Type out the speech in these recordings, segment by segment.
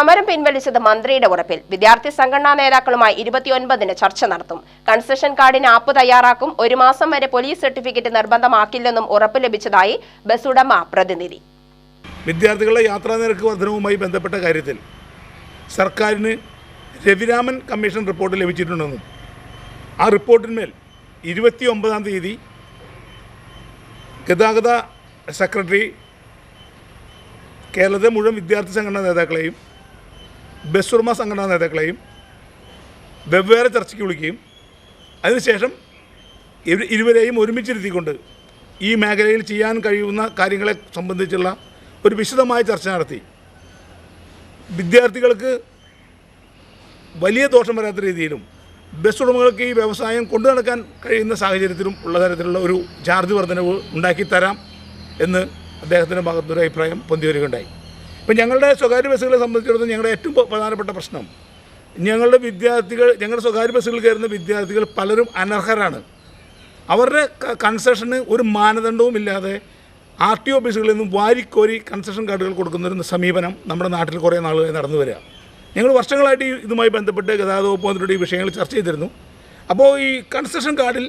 സമരം പിൻവലിച്ചത് മന്ത്രിയുടെ ഉറപ്പിൽ. വിദ്യാർത്ഥി സംഘടനാ നേതാക്കളുമായി ഇരുപത്തിയൊൻപതിന് ചർച്ച നടത്തും. കൺസെഷൻ കാർഡിന് ആപ്പ് തയ്യാറാക്കും. ഒരു മാസം വരെ പോലീസ് സർട്ടിഫിക്കറ്റ് നിർബന്ധമാക്കില്ലെന്നും ഉറപ്പ് ലഭിച്ചതായി ബസ് ഉടമ പ്രതിനിധി. വിദ്യാർത്ഥികളുടെ യാത്രാ നിരക്ക് വർധനവുമായി ബന്ധപ്പെട്ട കാര്യത്തിൽ സർക്കാരിന് രവിരാമൻ കമ്മീഷൻ റിപ്പോർട്ട് ലഭിച്ചിട്ടുണ്ടെന്നും ആ റിപ്പോർട്ടിന്മേൽ ഇരുപത്തി ഒമ്പതാം തീയതി ഗതാഗത സെക്രട്ടറി കേരളത്തെ മുഴുവൻ വിദ്യാർത്ഥി സംഘടനാ നേതാക്കളെയും ബസ് ഉടമ സംഘടനാ നേതാക്കളെയും വെവ്വേറെ ചർച്ചയ്ക്ക് വിളിക്കുകയും അതിനുശേഷം ഇരുവരെയും ഒരുമിച്ചിരുത്തിക്കൊണ്ട് ഈ മേഖലയിൽ ചെയ്യാൻ കഴിയുന്ന കാര്യങ്ങളെ സംബന്ധിച്ചുള്ള ഒരു വിശദമായ ചർച്ച നടത്തി. വിദ്യാർത്ഥികൾക്ക് വലിയ ദോഷം വരാത്ത രീതിയിലും ബസ് ഉടമകൾക്ക് ഈ വ്യവസായം കൊണ്ടു നടക്കാൻ കഴിയുന്ന സാഹചര്യത്തിലും ഉള്ള തരത്തിലുള്ള ഒരു ചാർജ് വർധനവ് ഉണ്ടാക്കി തരാം എന്ന് അദ്ദേഹത്തിന്റെ ഭാഗത്തൊരു അഭിപ്രായം പൊന്തി വരികയുണ്ടായി. ഇപ്പം ഞങ്ങളുടെ സ്വകാര്യ ബസ്സുകളെ സംബന്ധിച്ചിടത്തോളം ഞങ്ങളുടെ ഏറ്റവും പ്രധാനപ്പെട്ട പ്രശ്നം ഞങ്ങളുടെ വിദ്യാർത്ഥികൾ ഞങ്ങളുടെ സ്വകാര്യ ബസ്സുകളിൽ കയറുന്ന വിദ്യാർത്ഥികൾ പലരും അനർഹരാണ്. അവരുടെ കൺസെഷന് ഒരു മാനദണ്ഡവും ഇല്ലാതെ ആർ ടി ഓഫീസുകളിൽ നിന്നും വാരിക്കോരി കൺസെഷൻ കാർഡുകൾ കൊടുക്കുന്നൊരു സമീപനം നമ്മുടെ നാട്ടിൽ കുറേ നാളുകളായി നടന്നു വരിക. ഞങ്ങൾ വർഷങ്ങളായിട്ട് ഇതുമായി ബന്ധപ്പെട്ട് ഗതാഗത വകുപ്പ് മന്ത്രിയുടെ ഈ വിഷയങ്ങൾ ചർച്ച ചെയ്തിരുന്നു. അപ്പോൾ ഈ കൺസെഷൻ കാർഡിൽ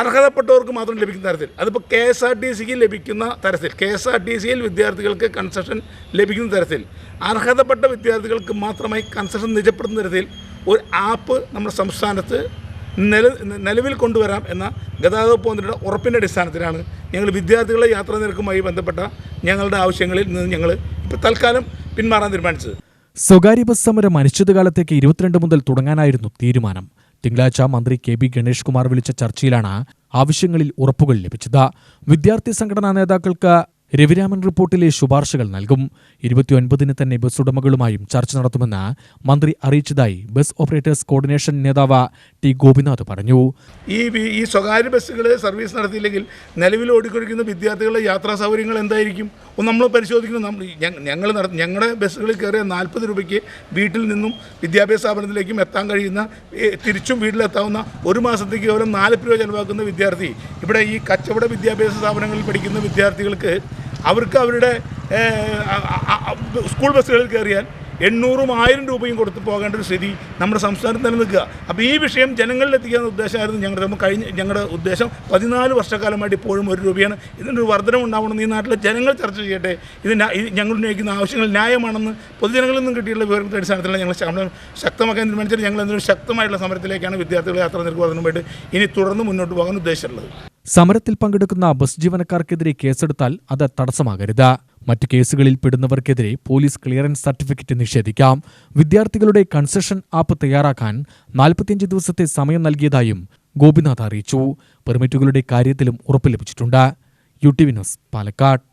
അർഹതപ്പെട്ടവർക്ക് മാത്രം ലഭിക്കുന്ന തരത്തിൽ. അതിപ്പോൾ കെ എസ് ആർ ടി സിക്ക് ലഭിക്കുന്ന തരത്തിൽ കെ എസ് ആർ ടി സിയിൽ വിദ്യാർത്ഥികൾക്ക് കൺസെഷൻ ലഭിക്കുന്ന തരത്തിൽ അർഹതപ്പെട്ട വിദ്യാർത്ഥികൾക്ക് മാത്രമായി കൺസെഷൻ നിജപ്പെടുന്ന തരത്തിൽ ഒരു ആപ്പ് നമ്മുടെ സംസ്ഥാനത്ത് നില നിലവിൽ കൊണ്ടുവരാം എന്ന ഗതാഗത വകുപ്പ് ഉറപ്പിന്റെ അടിസ്ഥാനത്തിലാണ് ഞങ്ങൾ വിദ്യാർത്ഥികളെ യാത്രാ നിരക്കുമായി ബന്ധപ്പെട്ട ഞങ്ങളുടെ ആവശ്യങ്ങളിൽ നിന്ന് ഞങ്ങൾ ഇപ്പോൾ തൽക്കാലം പിന്മാറാൻ തീരുമാനിച്ചത്. സ്വകാര്യ ബസ് സമരം അനിശ്ചിതകാലത്തേക്ക് ഇരുപത്തിരണ്ട് മുതൽ തുടങ്ങാനായിരുന്നു തീരുമാനം. തിങ്കളാഴ്ച മന്ത്രി കെ ബി ഗണേഷ് കുമാർ വിളിച്ച ചർച്ചയിലാണ് ആവശ്യങ്ങളിൽ ഉറപ്പുകൾ ലഭിച്ചത്. വിദ്യാർത്ഥി സംഘടനാ നേതാക്കൾക്ക് രവിരാമൻ റിപ്പോർട്ടിലെ ശുപാർശകൾ നൽകും. ഇരുപത്തിയൊൻപതിന് തന്നെ ബസ് ഉടമകളുമായും ചർച്ച നടത്തുമെന്ന് മന്ത്രി അറിയിച്ചതായി ബസ് ഓപ്പറേറ്റേഴ്സ് കോർഡിനേഷൻ നേതാവ് ടി ഗോപിനാഥ് പറഞ്ഞു. ഈ ഈ സ്വകാര്യ ബസ്സുകൾ സർവീസ് നടത്തിയില്ലെങ്കിൽ നിലവിൽ ഓടിക്കൊടുക്കുന്ന വിദ്യാർത്ഥികളുടെ യാത്രാ സൗകര്യങ്ങൾ എന്തായിരിക്കും? നമ്മൾ പരിശോധിക്കുന്നു ഞങ്ങൾ നട ഞങ്ങളുടെ ബസ്സുകളിൽ കയറിയ നാൽപ്പത് രൂപയ്ക്ക് വീട്ടിൽ നിന്നും വിദ്യാഭ്യാസ സ്ഥാപനത്തിലേക്കും എത്താൻ കഴിയുന്ന തിരിച്ചും വീട്ടിലെത്താവുന്ന ഒരു മാസത്തേക്ക് കേവലം നാല് രൂപ ചിലവാക്കുന്ന വിദ്യാർത്ഥി. ഇവിടെ ഈ കച്ചവട വിദ്യാഭ്യാസ സ്ഥാപനങ്ങളിൽ പഠിക്കുന്ന വിദ്യാർത്ഥികൾക്ക് അവർക്ക് അവരുടെ സ്കൂൾ ബസ്സുകളിൽ കയറിയാൽ എണ്ണൂറും ആയിരം രൂപയും കൊടുത്ത് പോകേണ്ട ഒരു സ്ഥിതി നമ്മുടെ സംസ്ഥാനത്ത് നിൽക്കുക. അപ്പോൾ ഈ വിഷയം ജനങ്ങളിൽ ഉദ്ദേശമായിരുന്നു ഞങ്ങളുടെ നമ്മൾ കഴിഞ്ഞ ഞങ്ങളുടെ ഉദ്ദേശം പതിനാല് വർഷക്കാലമായിട്ട് ഇപ്പോഴും ഒരു രൂപയാണ്. ഇതിനൊരു വർധനം ഉണ്ടാവണമെന്ന് ഈ നാട്ടിലെ ജനങ്ങൾ ചർച്ച ചെയ്യട്ടെ. ഇത് ഞങ്ങൾ ഉന്നയിക്കുന്ന ആവശ്യങ്ങൾ ന്യായമാണെന്ന് പൊതുജനങ്ങളിൽ നിന്നും കിട്ടിയുള്ള വിവരങ്ങളുടെ അടിസ്ഥാനത്തിലാണ് ഞങ്ങൾ സമരം ശക്തമാക്കാൻ തീരുമാനിച്ചത്. ഞങ്ങൾ എന്തൊരു ശക്തമായിട്ടുള്ള സമരത്തിലേക്കാണ് വിദ്യാർത്ഥികളെ യാത്ര നിരക്ക് വർധനമായിട്ട് ഇനി തുടർന്ന് മുന്നോട്ട് പോകാൻ ഉദ്ദേശിച്ചിട്ടുള്ളത്. സമരത്തിൽ പങ്കെടുക്കുന്ന ബസ് ജീവനക്കാർക്കെതിരെ കേസെടുത്താൽ അത് തടസ്സമാകരുത്. മറ്റു കേസുകളിൽ പെടുന്നവർക്കെതിരെ പോലീസ് ക്ലിയറൻസ് സർട്ടിഫിക്കറ്റ് നിഷേധിക്കാം. വിദ്യാർത്ഥികളുടെ കൺസെഷൻ ആപ്പ് തയ്യാറാക്കാൻ നാൽപ്പത്തിയഞ്ച് ദിവസത്തെ സമയം നൽകിയതായും ഗോപിനാഥ് അറിയിച്ചു. പെർമിറ്റുകളുടെ കാര്യത്തിലും ഉറപ്പ് ലഭിച്ചിട്ടുണ്ട്. U T Vinos Palakkad.